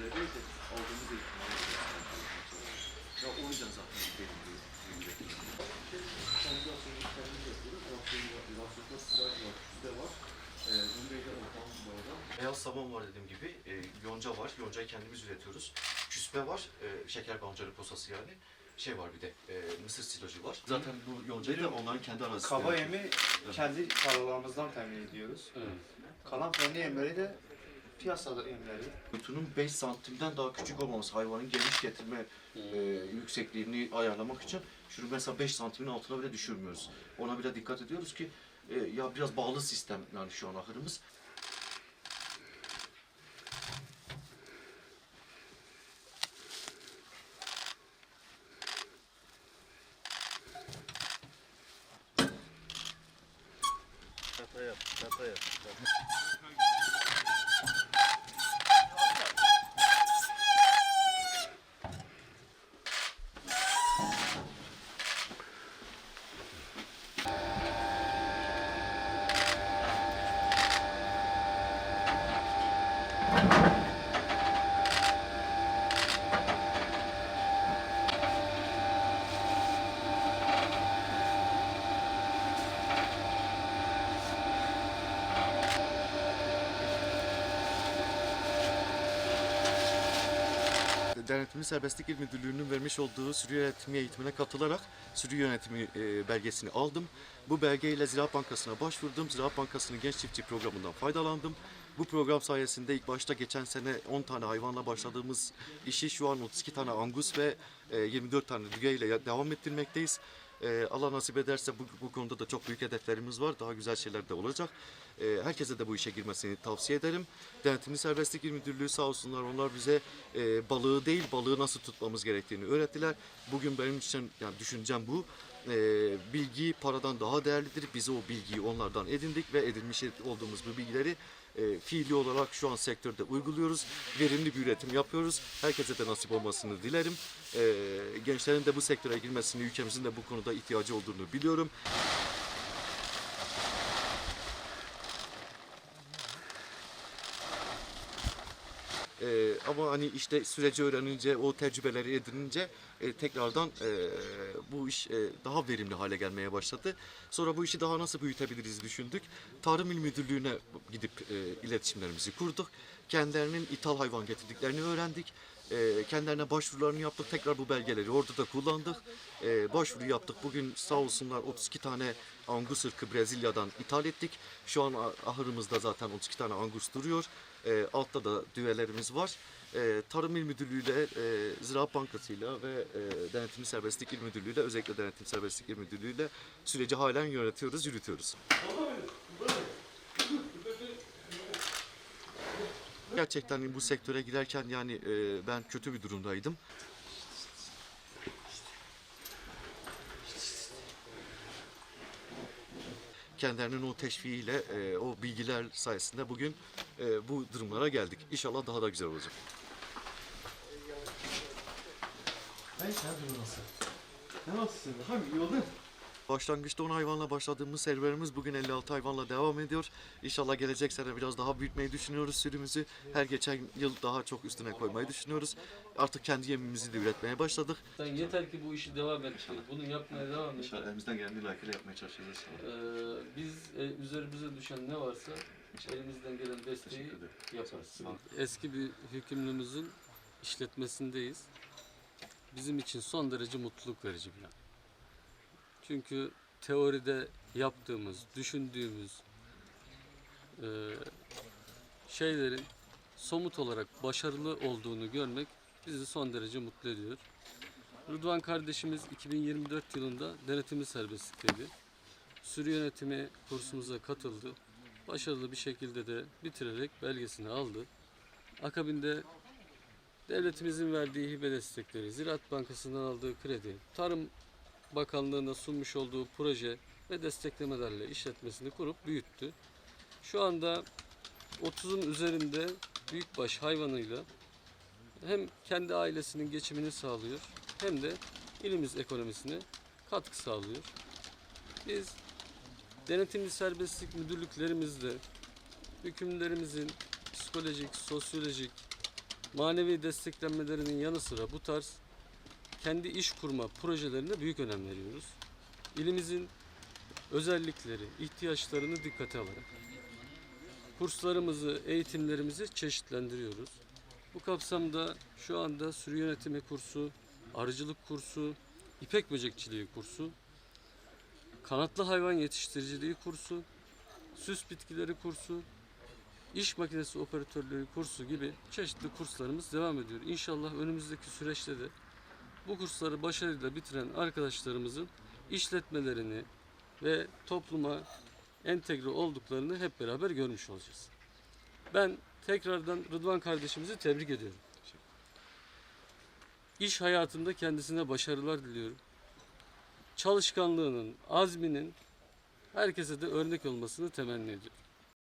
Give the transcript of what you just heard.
üzerindeydi. Olduğunu bir ihtimalle Ya o yüzden zaten benim bir Kendi yapıyoruz. Rasyonda sıraj var, kütüde var. Beyaz sabun var dediğim gibi, e, yonca var, yoncayı kendimiz üretiyoruz. Küspe var, e, şeker pancarı posası yani. Şey var bir de, e, mısır silajı var. Zaten bu yoncayı da onların kendi arasında. Kaba yemi kendi tarlalarımızdan temin ediyoruz. Kalan fenli yemleri de piyasada yemleri. Kutunun 5 santimden daha küçük olmaması, hayvanın geniş getirme e, yüksekliğini ayarlamak için şunu mesela 5 santimin altına bile düşürmüyoruz. Ona bile dikkat ediyoruz ki e, ya biraz bağlı sistem yani şu an ahırımız. Denetimli Serbestlik İl Müdürlüğü'nün vermiş olduğu sürü yönetimi eğitimine katılarak sürü yönetimi e, belgesini aldım. Bu belgeyle Ziraat Bankası'na başvurdum. Ziraat Bankası'nın Genç Çiftçi programından faydalandım. Bu program sayesinde ilk başta geçen sene 10 tane hayvanla başladığımız işi şu an 32 tane angus ve e, 24 tane düge ile ya- devam ettirmekteyiz. E, Allah nasip ederse bu, bu konuda da çok büyük hedeflerimiz var. Daha güzel şeyler de olacak. E, herkese de bu işe girmesini tavsiye ederim. Denetimli Serbestlik İl Müdürlüğü sağ olsunlar onlar bize e, balığı değil balığı nasıl tutmamız gerektiğini öğrettiler. Bugün benim için yani düşüncem bu. E, bilgi paradan daha değerlidir. Biz o bilgiyi onlardan edindik ve edinmiş olduğumuz bu bilgileri e, fiili olarak şu an sektörde uyguluyoruz. Verimli bir üretim yapıyoruz. Herkese de nasip olmasını dilerim. E, gençlerin de bu sektöre girmesini, ülkemizin de bu konuda ihtiyacı olduğunu biliyorum. Ee, ama hani işte süreci öğrenince, o tecrübeleri edinince e, tekrardan e, bu iş e, daha verimli hale gelmeye başladı. Sonra bu işi daha nasıl büyütebiliriz düşündük. Tarım İl Müdürlüğü'ne gidip e, iletişimlerimizi kurduk. Kendilerinin ithal hayvan getirdiklerini öğrendik. E, kendilerine başvurularını yaptık. Tekrar bu belgeleri orada da kullandık. E, başvuru yaptık. Bugün sağ olsunlar 32 tane Angus ırkı Brezilya'dan ithal ettik. Şu an ah- ahırımızda zaten 32 tane Angus duruyor. E, altta da düvelerimiz var. E, Tarım İl Müdürlüğü'yle, e, Ziraat Bankası'yla ve e, Denetimli Serbestlik İl Müdürlüğü'yle, özellikle Denetim Serbestlik İl Müdürlüğü'yle süreci halen yönetiyoruz, yürütüyoruz. Gerçekten bu sektöre girerken yani e, ben kötü bir durumdaydım. Kendilerinin o teşviğiyle, e, o bilgiler sayesinde bugün e, bu durumlara geldik. İnşallah daha da güzel olacak. Başlangıçta 10 hayvanla başladığımız serüvenimiz bugün 56 hayvanla devam ediyor. İnşallah gelecek sene biraz daha büyütmeyi düşünüyoruz sürümüzü. Her geçen yıl daha çok üstüne koymayı düşünüyoruz. Artık kendi yemimizi de üretmeye başladık. Sen yeter ki bu işi devam et. Bunu yapmaya devam et. elimizden geldiği layıkıyla yapmaya çalışacağız. Ee, biz e, üzerimize düşen ne varsa elimizden gelen desteği yaparız. Eski bir hükümlümüzün işletmesindeyiz. Bizim için son derece mutluluk verici bir an. Çünkü teoride yaptığımız, düşündüğümüz e, şeylerin somut olarak başarılı olduğunu görmek bizi son derece mutlu ediyor. Rıdvan kardeşimiz 2024 yılında denetimli serbestlikteydi. Sürü yönetimi kursumuza katıldı. Başarılı bir şekilde de bitirerek belgesini aldı. Akabinde devletimizin verdiği hibe destekleri, Ziraat Bankası'ndan aldığı kredi, Tarım Bakanlığı'na sunmuş olduğu proje ve desteklemelerle işletmesini kurup büyüttü. Şu anda 30'un üzerinde büyükbaş hayvanıyla hem kendi ailesinin geçimini sağlıyor hem de ilimiz ekonomisine katkı sağlıyor. Biz denetimli serbestlik müdürlüklerimizde hükümlerimizin psikolojik, sosyolojik, manevi desteklenmelerinin yanı sıra bu tarz kendi iş kurma projelerine büyük önem veriyoruz. İlimizin özellikleri, ihtiyaçlarını dikkate alarak kurslarımızı, eğitimlerimizi çeşitlendiriyoruz. Bu kapsamda şu anda sürü yönetimi kursu, arıcılık kursu, ipek böcekçiliği kursu, kanatlı hayvan yetiştiriciliği kursu, süs bitkileri kursu, iş makinesi operatörlüğü kursu gibi çeşitli kurslarımız devam ediyor. İnşallah önümüzdeki süreçte de bu kursları başarıyla bitiren arkadaşlarımızın işletmelerini ve topluma entegre olduklarını hep beraber görmüş olacağız. Ben tekrardan Rıdvan kardeşimizi tebrik ediyorum. İş hayatında kendisine başarılar diliyorum. Çalışkanlığının, azminin herkese de örnek olmasını temenni ediyorum.